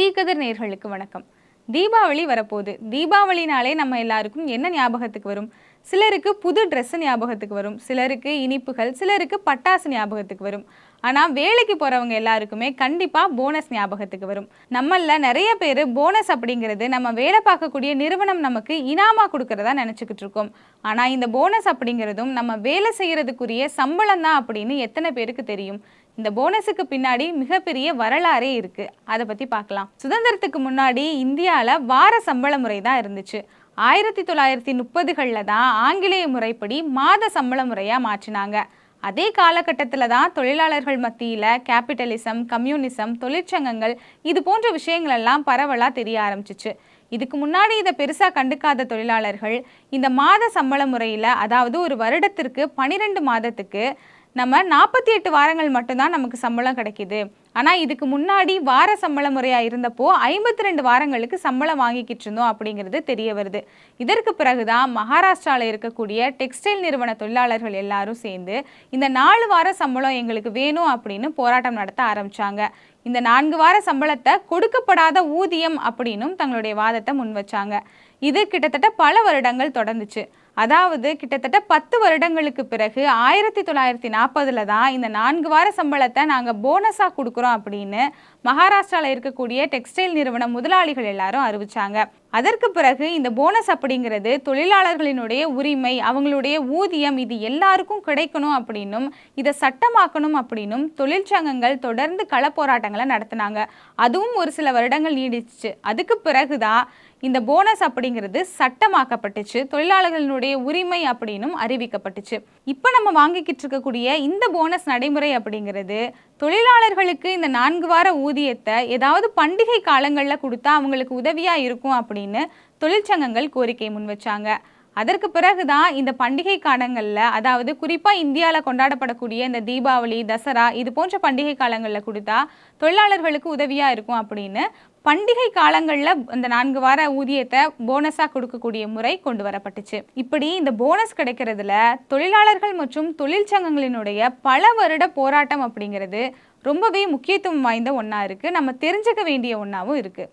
தீக்கதிர் நேர்களுக்கு வணக்கம். தீபாவளி வரப்போகுது. தீபாவளினாலே நம்ம எல்லாருக்கும் என்ன ஞாபகத்துக்கு வரும்? சிலருக்கு புது ட்ரெஸ் ஞாபகத்துக்கு வரும். சிலருக்கு இனிப்புகள் சிலருக்கு பட்டாசு ஞாபகத்துக்கு வரும். ஆனால் வேலைக்கு போகிறவங்க எல்லாருக்குமே கண்டிப்பாக போனஸ் ஞாபகத்துக்கு வரும். நம்மளில் நிறைய பேர் போனஸ் அப்படிங்கிறது நம்ம வேலை பார்க்கக்கூடிய நிறுவனம் நமக்கு இனாமா கொடுக்கறதா நினச்சிக்கிட்டு இருக்கோம். ஆனால் இந்த போனஸ் அப்படிங்கிறதும் நம்ம வேலை செய்கிறதுக்குரிய சம்பளம் தான் அப்படின்னு எத்தனை பேருக்கு தெரியும். இந்த போனஸுக்கு பின்னாடி மிகப்பெரிய வரலாறே இருக்கு. அதை பற்றி பார்க்கலாம். சுதந்திரத்துக்கு முன்னாடி இந்தியாவில் வார சம்பள முறை தான் இருந்துச்சு. ஆயிரத்தி தொள்ளாயிரத்தி முப்பதுகளில் தான் ஆங்கிலேய முறைப்படி மாத சம்பள முறையாக மாற்றினாங்க. அதே காலகட்டத்தில் தான் தொழிலாளர்கள் மத்தியில் கேபிட்டலிசம் கம்யூனிசம் தொழிற்சங்கங்கள் இது போன்ற விஷயங்கள் எல்லாம் பரவலாக தெரிய ஆரம்பிச்சிச்சு. இதுக்கு முன்னாடி இதை பெருசாக கண்டுக்காத தொழிலாளர்கள் இந்த மாத சம்பள முறையில் அதாவது ஒரு வருடத்திற்கு பனிரெண்டு மாதத்துக்கு நம்ம நாற்பத்தி எட்டு வாரங்கள் மட்டும்தான் நமக்கு சம்பளம் கிடைக்கிது. ஆனால் இதுக்கு முன்னாடி வார சம்பள முறையாக இருந்தப்போ ஐம்பத்தி ரெண்டு வாரங்களுக்கு சம்பளம் வாங்கிக்கிட்டு இருந்தோம் அப்படிங்கிறது தெரிய வருது. இதற்கு பிறகுதான் மகாராஷ்டிராவில் இருக்கக்கூடிய டெக்ஸ்டைல் நிறுவன தொழிலாளர்கள் எல்லாரும் சேர்ந்து இந்த நாலு வார சம்பளம் எங்களுக்கு வேணும் அப்படின்னு போராட்டம் நடத்த ஆரம்பித்தாங்க இந்த நான்கு வார சம்பளத்தை கொடுக்கப்படாத ஊதியம் அப்படின்னும் தங்களுடைய வாதத்தை முன் வச்சாங்க. இது கிட்டத்தட்ட பல வருடங்கள் தொடர்ந்துச்சு. அதாவது கிட்டத்தட்ட பத்து வருடங்களுக்கு பிறகு ஆயிரத்தி தொள்ளாயிரத்தி நாற்பதுல தான் இந்த நான்கு வார சம்பளத்தை நாங்கள் போனஸாக கொடுக்குறோம் அப்படின்னு மகாராஷ்டிராவில் இருக்கக்கூடிய டெக்ஸ்டைல் நிறுவன முதலாளிகள் எல்லாரும் அறிவிச்சாங்க. அதற்கு பிறகு இந்த போனஸ் அப்படிங்கிறது தொழிலாளர்களினுடைய உரிமை அவங்களுடைய ஊதியம் இது எல்லாருக்கும் கிடைக்கணும் அப்படின்னும் இதை சட்டமாக்கணும் அப்படின்னும் தொழிற்சங்கங்கள் தொடர்ந்து கள போராட்டங்களை நடத்தினாங்க. அதுவும் ஒரு சில வருடங்கள் நீடிச்சு. அதுக்கு பிறகுதான் இந்த போனஸ் அப்படிங்கிறது சட்டமாக்கப்பட்டுச்சு. தொழிலாளர்களினுடைய உரிமை அப்படின்னும் அறிவிக்கப்பட்டுச்சு. இப்போ நம்ம வாங்கிக்கிட்டு இருக்கக்கூடிய இந்த போனஸ் நடைமுறை அப்படிங்கிறது தொழிலாளர்களுக்கு இந்த நான்கு வார ஊதியத்தை ஏதாவது பண்டிகை காலங்களில் கொடுத்தா அவங்களுக்கு உதவியாக இருக்கும் அப்படின்னு தொழிற்சங்கங்கள் கோரிக்கை முன் வச்சாங்க. அதற்கு பிறகுதான் இந்த பண்டிகை காலங்களில் அதாவது குறிப்பாக இந்தியாவில் கொண்டாடப்படக்கூடிய இந்த தீபாவளி தசரா இது போன்ற பண்டிகை காலங்களில் கொடுத்தா தொழிலாளர்களுக்கு உதவியாக இருக்கும் அப்படின்னு பண்டிகை காலங்களில் இந்த நான்கு வார ஊதியத்தை போனஸாக கொடுக்கக்கூடிய முறை கொண்டு வரப்பட்டுச்சு. இப்படி இந்த போனஸ் கிடைக்கிறதுல தொழிலாளர்கள் மற்றும் தொழிற்சங்கங்களினுடைய பல வருட போராட்டம் அப்படிங்கிறது ரொம்பவே முக்கியத்துவம் வாய்ந்த ஒன்றா இருக்குது நம்ம தெரிஞ்சுக்க வேண்டிய ஒன்றாவும் இருக்குது